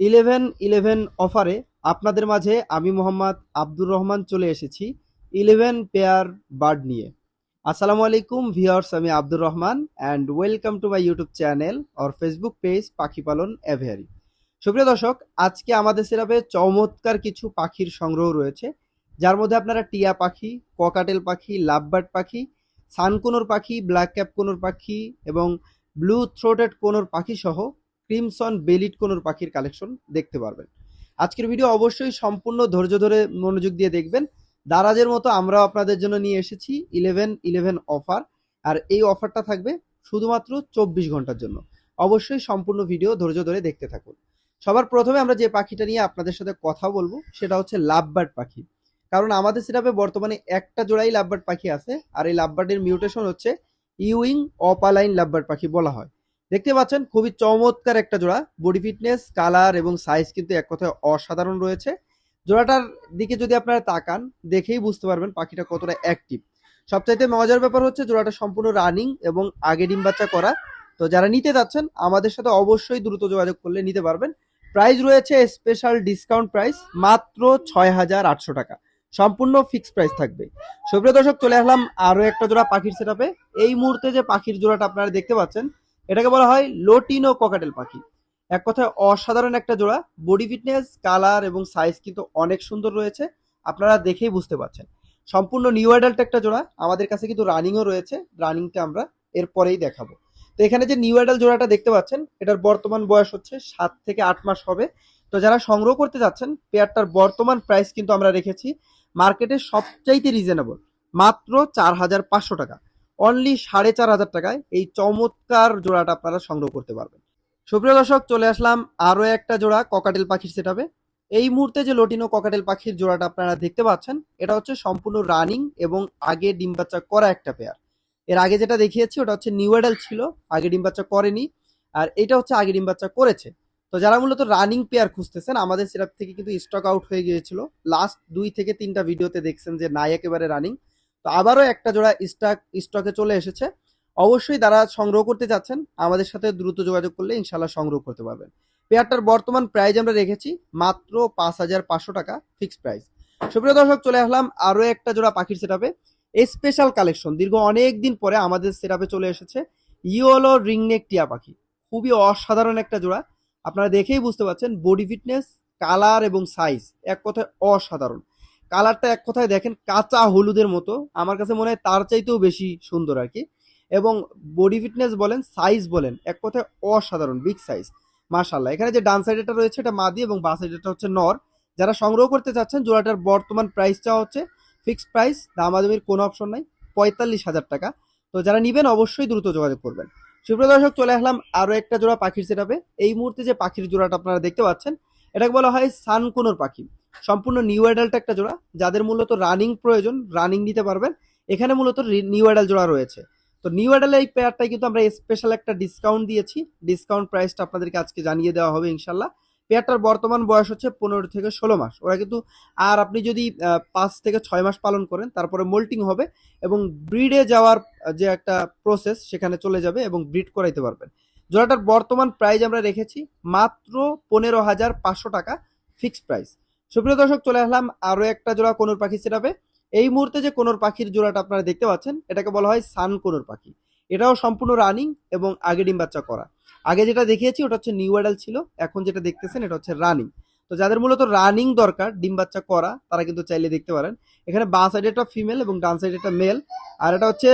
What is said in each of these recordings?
Eleven eleven অফারে আপনাদের মাঝে আমি মোহাম্মদ আব্দুর রহমান চলে এসেছি ইলেভেন পেয়ার বার্ড নিয়ে। আসসালামু আলাইকুম ভিওর্স আমি Abdur Rahman and welcome to my YouTube channel or Facebook page পাখি পালন এভিয়ারি সুপ্রিয় দর্শক, আজকে আমাদের সেরাপে চমৎকার কিছু পাখির সংগ্রহ রয়েছে। যার মধ্যে আপনারা টিয়া পাখি, ককাটেল পাখি, লাভবার্ড পাখি, সানকোনোর পাখি, ব্ল্যাক ক্যাপ কোনোর পাখি এবং ব্লু থ্রোটেড কোনোর পাখি সহ ক্রিমসন বেলিট কোনোর পাখির কালেকশন দেখতে পারবেন। আজকের ভিডিও অবশ্যই সম্পূর্ণ ধৈর্য ধরে মনোযোগ দিয়ে দেখবেন। দারাজের মতো আমরাও আপনাদের জন্য নিয়ে এসেছি ইলেভেন ইলেভেন অফার। আর এই অফারটা থাকবে শুধুমাত্র চব্বিশ ঘণ্টার জন্য। অবশ্যই সম্পূর্ণ ভিডিও ধৈর্য ধরে দেখতে থাকুন। সবার প্রথমে আমরা যে পাখিটা নিয়ে আপনাদের সাথে কথা বলব, সেটা হচ্ছে লাভবার্ড পাখি। কারণ আমাদের সেটাপে বর্তমানে একটা জোড়াই লাভবার্ড পাখি আছে, আর এই লাভবার্ডের মিউটেশন হচ্ছে ইউইং অপালাইন লাভবার্ড পাখি বলা হয়। দেখতে পাচ্ছেন খুবই চমৎকার একটা জোড়া। বডি ফিটনেস কালার এবং সাইজ কিন্তু এক কথায় অসাধারণ রয়েছে। জোড়াটার দিকে যদি আপনারা তাকান, দেখেই বুঝতে পারবেন পাখিটা কতটা অ্যাক্টিভ সবচাইতে মজার ব্যাপার হচ্ছে জোড়াটা সম্পূর্ণ রানিং এবং আগে ডিম বাচ্চা করা। তো যারা নিতে যাচ্ছেন, আমাদের সাথে অবশ্যই দ্রুত যোগাযোগ করলে নিতে পারবেন। প্রাইস রয়েছে স্পেশাল ডিসকাউন্ট প্রাইস মাত্র ছয় হাজার আটশো টাকা। সম্পূর্ণ ফিক্সড প্রাইস থাকবে। সুপ্রিয় দর্শক, চলে আসলাম আরও একটা জোড়া পাখির সেটাপে এই মুহূর্তে যে পাখির জোড়াটা আপনারা দেখতে পাচ্ছেন এটাকে বলা হয় লোটিনো ককাটেল পাখি। এক কথায় অসাধারণ একটা জোড়া। বডি ফিটনেস, কালার এবং সাইজ কিন্তু অনেক সুন্দর রয়েছে। আপনারা দেখেই বুঝতে পারছেন। সম্পূর্ণ নিউ অ্যাডাল্ট একটা জোড়া। আমাদের কাছে কিন্তু রানিংও রয়েছে। রানিংটা আমরা এরপরেই দেখাবো। তো এখানে যে নিউ অ্যাডাল্ট জোড়াটা দেখতে পাচ্ছেন, এটার বর্তমান বয়স হচ্ছে সাত থেকে আট মাস হবে। তো যারা সংগ্রহ করতে যাচ্ছেন, পেয়ারটার বর্তমান প্রাইস কিন্তু আমরা রেখেছি। মার্কেটে সবচাইতে রিজনেবল, মাত্র চার হাজার পাঁচশো টাকা। অনলি সাড়ে চার হাজার টাকায় এই চমৎকার জোড়াটা আপনারা সংগ্রহ করতে পারবেন। সুপ্রিয় দর্শক, চলে আসলাম আরও একটা জোড়া ককাটেল পাখির সেটাবে এই মুহূর্তে যে লটিনো ককাটেল পাখির জোড়াটা আপনারা দেখতে পাচ্ছেন, এটা হচ্ছে সম্পূর্ণ রানিং এবং আগে ডিম বাচ্চা করা একটা পেয়ার এর আগে যেটা দেখিয়েছি, ওটা হচ্ছে নিউ অ্যাডাল ছিল, আগে ডিম বাচ্চা করেনি, আর এটা হচ্ছে আগে ডিম বাচ্চা করেছে। তো যারা মূলত রানিং পেয়ার খুঁজতেছেন, আমাদের সিরাপ থেকে কিন্তু স্টক আউট হয়ে গিয়েছিল। লাস্ট দুই থেকে তিনটা ভিডিওতে দেখছেন যে নাই একেবারে রানিং তো আবারও একটা জোড়া স্টক স্টকে চলে এসেছে। অবশ্যই তারা সংগ্রহ করতে চাচ্ছেন, আমাদের সাথে দ্রুত যোগাযোগ করলে ইনশাল্লাহ সংগ্রহ করতে পারবেন। পেয়ারটার বর্তমান প্রাইস আমরা রেখেছি মাত্র পাঁচ হাজার পাঁচশো টাকা ফিক্সড প্রাইস সুপ্রিয় দর্শক, চলে আসলাম আরও একটা জোড়া পাখির সেটাপে স্পেশাল কালেকশন দীর্ঘ অনেক দিন পরে আমাদের সেটাপে চলে এসেছে ইওলো রিংনেক টিয়া পাখি। খুবই অসাধারণ একটা জোড়া। আপনারা দেখেই বুঝতে পারছেন বডি ফিটনেস কালার এবং সাইজ এক কথায় অসাধারণ। কালারটা এক কথায় দেখেন কাঁচা হলুদের মতো। আমার কাছে মনে হয় তার চাইতেও বেশি সুন্দর আর কি। এবং বডি ফিটনেস বলেন সাইজ বলেন, এক কথায় অসাধারণ বিগ সাইজ মাশাল্লাহ এখানে যে ডান সাইডেটা রয়েছে, এটা মাদি এবং বাঁ সাইডেটা হচ্ছে নর। যারা সংগ্রহ করতে চাচ্ছেন, জোড়াটার বর্তমান প্রাইসটা হচ্ছে ফিক্সড প্রাইস দামাদামির কোনো অপশন নাই, পঁয়তাল্লিশ হাজার টাকা। তো যারা নিবেন, অবশ্যই দ্রুত যোগাযোগ করবেন। সুপ্রিয় দর্শক, চলে আসলাম আরও একটা জোড়া পাখির সেটাপে এই মুহূর্তে যে পাখির জোড়াটা আপনারা দেখতে পাচ্ছেন, এটাকে বলা হয় সানকোনোর পাখি। সম্পূর্ণ নিউ অ্যাডাল্ট একটা জোড়া, যাদের মূলত রানিং প্রয়োজন রানিং নিতে পারবেন। এখানে মূলত নিউ অ্যাডাল জোড়া রয়েছে। তো নিউ অ্যাডাল এই পেয়ারটাই কিন্তু আমরা স্পেশাল একটা ডিসকাউন্ট দিয়েছি। ডিসকাউন্ট প্রাইসটা আপনাদেরকে আজকে জানিয়ে দেওয়া হবে, ইনশাল্লাহ। পেয়ারটার বর্তমান বয়স হচ্ছে পনেরো থেকে ষোলো মাস। ওরা কিন্তু, আর আপনি যদি পাঁচ থেকে ছয় মাস পালন করেন, তারপরে মোল্টিং হবে এবং ব্রিডে যাওয়ার যে একটা প্রসেস সেখানে চলে যাবে এবং ব্রিড করাইতে পারবেন। জোড়াটার বর্তমান প্রাইস আমরা রেখেছি মাত্র পনেরো হাজার পাঁচশো টাকা ফিক্সড প্রাইস সুপ্রিয় দর্শক, চলে আসলাম আরও একটা জোড়া কোনোর পাখি সেটাবে এই মুহূর্তে যে কোনোর পাখির জোড়াটা আপনারা দেখতে পাচ্ছেন, এটাকে বলা হয় সান কোনোর পাখি। এটাও সম্পূর্ণ রানিং এবং আগে ডিম বাচ্চা করা। আগে যেটা দেখিয়েছি, ওটা হচ্ছে নিউ অ্যাডাল ছিল, এখন যেটা দেখতেছেন, এটা হচ্ছে রানিং তো যাদের মূলত রানিং দরকার, ডিম বাচ্চা করা, তারা কিন্তু চাইলে দেখতে পারেন। এখানে বাঁ সাইডে একটা ফিমেল এবং ডান সাইডে একটা মেল আর এটা হচ্ছে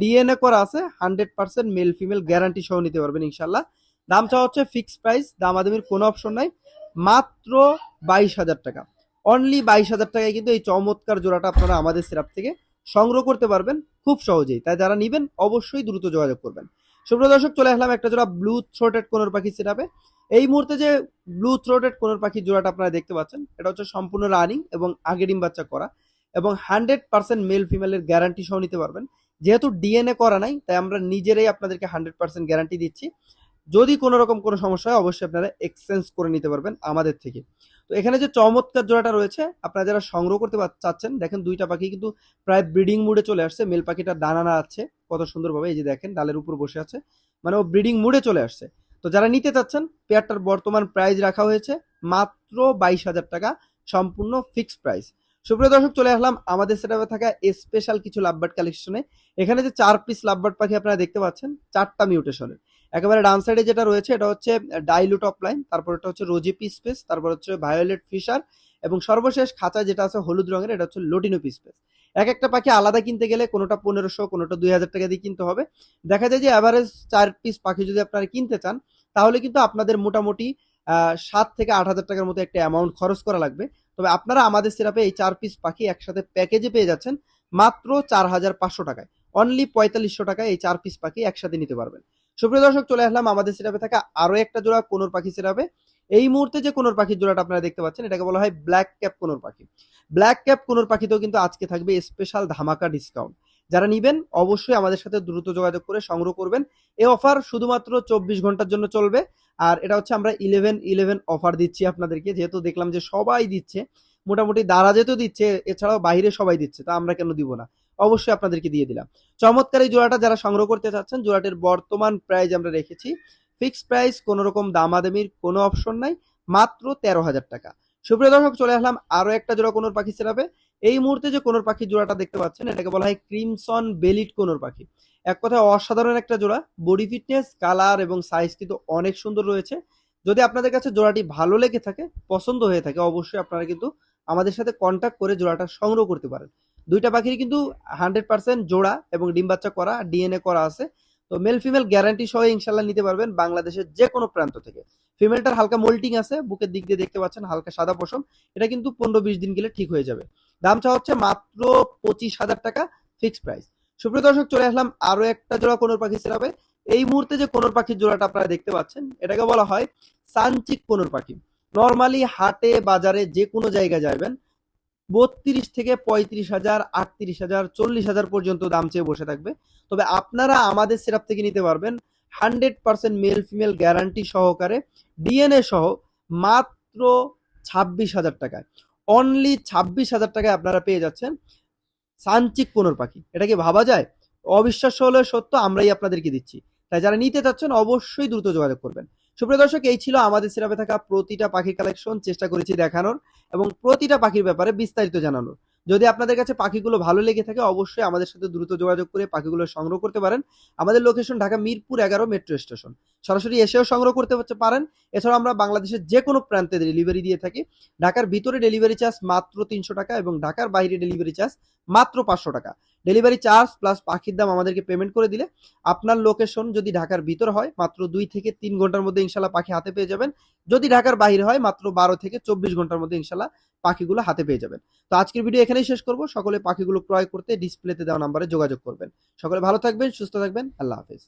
ডিএনএ করা আছে hundred percent male female guarantee সহ নিতে পারবেন ইনশাল্লাহ দাম চাওয়া হচ্ছে ফিক্সড প্রাইস দাম আদমির কোনো অপশন নাই। মাত্র বাইশ হাজার টাকা। অনলি বাইশ হাজার টাকায় কিন্তু এই চমৎকার জোড়াটা আপনারা আমাদের সিরাপ থেকে সংগ্রহ করতে পারবেন খুব সহজেই। তাই যারা নেবেন অবশ্যই দ্রুত যোগাযোগ করবেন। সুপ্রিয় দর্শক, চলে আসলাম একটা জোড়া ব্লু থ্রোটেড কোনোর পাখি সিরাপে এই মুহূর্তে যে ব্লু থ্রোটেড কোনোর পাখির জোড়াটা আপনারা দেখতে পাচ্ছেন, এটা হচ্ছে সম্পূর্ণ রানিং এবং আগে ডিম বাচ্চা করা এবং হান্ড্রেড পার্সেন্ট মেল ফিমেলের গ্যারান্টি সহ নিতে পারবেন। যেহেতু ডিএনএ করা নাই, তাই আমরা নিজেরাই আপনাদেরকে হান্ড্রেড পার্সেন্ট গ্যারান্টি দিচ্ছি। যদি কোনো রকম কোনো সমস্যা হয়, অবশ্যই আপনারা এক্সচেঞ্জ করে নিতে পারবেন আমাদের থেকে। তো এখানে যে চমৎকার জোড়াটা রয়েছে, আপনারা যারা সংগ্রহ করতে চাচ্ছেন, দেখেন দুইটা পাখি কিন্তু প্রায় ব্রিডিং মুডে চলে আসছে। মেল পাখিটা ডানা না আছে, কত সুন্দরভাবে, এই যে দেখেন, ডালের উপর বসে আছে মানে ও ব্রিডিং মুডে চলে আসছে। তো যারা নিতে চাচ্ছেন, পেয়ারটার বর্তমান প্রাইস রাখা হয়েছে মাত্র বাইশ হাজার টাকা, সম্পূর্ণ ফিক্সড প্রাইস সুপ্রিয় দর্শক, চলে আসলাম আমাদের সেটাপে থাকা স্পেশাল কিছু লাভবার্ড কালেকশনে এখানে যে চার পিস লাভবার্ড পাখি আপনারা দেখতে পাচ্ছেন, চারটা মিউটেশনের একেবারে ডান সাইডে যেটা রয়েছে, এটা হচ্ছে ডাইলুট অফলাইন তারপর এটা হচ্ছে রোজি পিস স্পেস তারপর হচ্ছে ভায়োলেট ফিশার এবং সর্বশেষ খাঁচা যেটা আছে হলুদ রঙের, এটা হচ্ছে লোটিনো পিস স্পেস এক একটা পাখি আলাদা কিনতে গেলে কোনোটা পনেরোশো, কোনোটা দুই হাজার টাকা দিয়ে কিনতে হবে। দেখা যায় যে অ্যাভারেজ চার পিস পাখি যদি আপনারা কিনতে চান, তাহলে কিন্তু আপনাদের মোটামুটি সাত থেকে আট হাজার টাকার মতো একটা অ্যামাউন্ট খরচ করা লাগবে। তবে আপনারা আমাদের সিরাপে এই চার পিস পাখি একসাথে প্যাকেজে পেয়ে যাচ্ছেন মাত্র চার হাজার পাঁচশো টাকায়। অনলি পঁয়তাল্লিশশো টাকায় এই চার পিস পাখি একসাথে নিতে পারবেন। সুপ্রিয় দর্শক, চলে আসলাম আমাদের সিরাপে থাকা আরও একটা জোড়া কোনোর পাখি সিরাপে এই মুহূর্তে যে কোনোর পাখির জোড়াটা আপনারা দেখতে পাচ্ছেন, এটাকে বলা হয় ব্ল্যাক ক্যাপ কোনোর পাখি। ব্ল্যাক ক্যাপ কোনোর পাখিতেও কিন্তু আজকে থাকবে স্পেশাল ধামাকা ডিসকাউন্ট যারা নিবেন, অবশ্যই আমাদের সাথে দ্রুত যোগাযোগ করে সংগ্রহ করবেন। এই অফার শুধুমাত্র চব্বিশ ঘণ্টার জন্য চলবে। আর এটা হচ্ছে আমরা ইলেভেন ইলেভেন অফার দিচ্ছি আপনাদেরকে। যেহেতু দেখলাম যে সবাই দিচ্ছে, মোটামুটি দারাজে তো দিচ্ছে, এছাড়াও বাইরে সবাই দিচ্ছে, তা আমরা কেন দিব না? অবশ্যই আপনাদেরকে দিয়ে দিলাম। চমৎকার এই জোড়াটা যারা সংগ্রহ করতে চাচ্ছেন, জোড়াটির বর্তমান প্রাইস আমরা রেখেছি। ফিক্সড প্রাইস কোনো রকম দামাদামির কোনো অপশন নাই, মাত্র তেরো হাজার টাকা। সুপ্রিয় দর্শক, চলে আসলাম আরও একটা জোড়া কোনোর পাখি সেরাবে এই মুহূর্তে যে কোনোর পাখির জোড়াটা দেখতে পাচ্ছেন, এটাকে বলা হয় ক্রিমসন বেলিট কোনোর পাখি। এক কথায় অসাধারণ একটা জোড়া। বডি ফিটনেস কালার এবং সাইজ কিন্তু অনেক সুন্দর রয়েছে। যদি আপনাদের কাছে জোড়াটি ভালো লেগে থাকে, পছন্দ হয়ে থাকে, অবশ্যই আপনারা কিন্তু আমাদের সাথে কন্ট্যাক্ট করে জোড়াটা সংগ্রহ করতে পারেন। দুইটা পাখির কিন্তু হান্ড্রেড পার্সেন্ট জোড়া এবং ডিম বাচ্চা করা ডিএনএ করা আছে। তো মেল ফিমেল গ্যারান্টি সহ ইনশাল্লাহ নিতে পারবেন বাংলাদেশের যে কোনো প্রান্ত থেকে। ফিমেলটার হালকা মোল্টিং আছে, বুকের দিক দিয়ে দেখতে পাচ্ছেন হালকা সাদা পশম। এটা কিন্তু পনেরো বিশ দিন গেলে ঠিক হয়ে যাবে। দাম চা হচ্ছে মাত্র পঁচিশ হাজার টাকা ফিক্সড প্রাইস সুপ্রিয় দর্শক, চলে আসলাম আরও একটা জোড়া কোনোর পাখি সিরাপে। এই মুহূর্তে যে কোনোর পাখির জোড়াটা আপনারা দেখতে পাচ্ছেন, এটাকে বলা হয় সানচিক কোনোর পাখি। নর্মালি হাটে, বাজারে যে কোনো জায়গায় যাবেন বত্রিশ থেকে পঁয়ত্রিশ হাজার, আটত্রিশ হাজার, চল্লিশ হাজার পর্যন্ত দাম চেয়ে বসে থাকবে। তবে আপনারা আমাদের সিরাপ থেকে নিতে পারবেন hundred percent male female guarantee সহকারে ডিএনএ সহ মাত্র ছাব্বিশ হাজার টাকায়। অনলি ছাব্বিশ হাজার টাকায় আপনারা পেয়ে যাচ্ছেন সানচিক কোনোর পাখি। এটা কি ভাবা যায়? অবিশ্বাস্য হলে সত্য, আমরাই আপনাদেরকে দিচ্ছি। তাই যারা নিতে চাচ্ছেন অবশ্যই দ্রুত যোগাযোগ করবেন। সুপ্রিয় দর্শক, এই ছিল আমাদের সিরাপে থাকা প্রতিটা পাখির কালেকশন চেষ্টা করেছি দেখানোর এবং প্রতিটা পাখির ব্যাপারে বিস্তারিত জানানোর। যদি আপনাদের কাছে পাখিগুলো ভালো লেগে থাকে, অবশ্যই আমাদের সাথে দ্রুত যোগাযোগ করে পাখিগুলো সংগ্রহ করতে পারেন। আমাদের লোকেশন ঢাকা মিরপুর এগারো মেট্রো স্টেশন সরাসরি এসেও সংগ্রহ করতে পারেন। এছাড়াও আমরা বাংলাদেশের যে কোনো প্রান্তে ডেলিভারি দিয়ে থাকি। ঢাকার ভিতরে ডেলিভারি চার্জ মাত্র তিনশো টাকা এবং ঢাকার বাইরে ডেলিভারি চার্জ মাত্র পাঁচশো টাকা। ডেলিভারি চার্জ প্লাস পাখির দাম আমাদেরকে পেমেন্ট করে দিলে আপনার লোকেশন যদি ঢাকার ভিতর হয়, মাত্র দুই থেকে তিন ঘণ্টার মধ্যে ইনশাল্লাহ পাখি হাতে পেয়ে যাবেন। যদি ঢাকার বাহির হয়, মাত্র বারো থেকে চব্বিশ ঘণ্টার মধ্যে ইনশাল্লাহ পাখিগুলো হাতে পেয়ে যাবেন। তো আজকের ভিডিও এখানেই শেষ করব। সকলে পাখিগুলো ক্রয় করতে ডিসপ্লেতে দেওয়া নাম্বারে যোগাযোগ করবেন। সকলে ভালো থাকবেন, সুস্থ থাকবেন। আল্লাহ হাফেজ।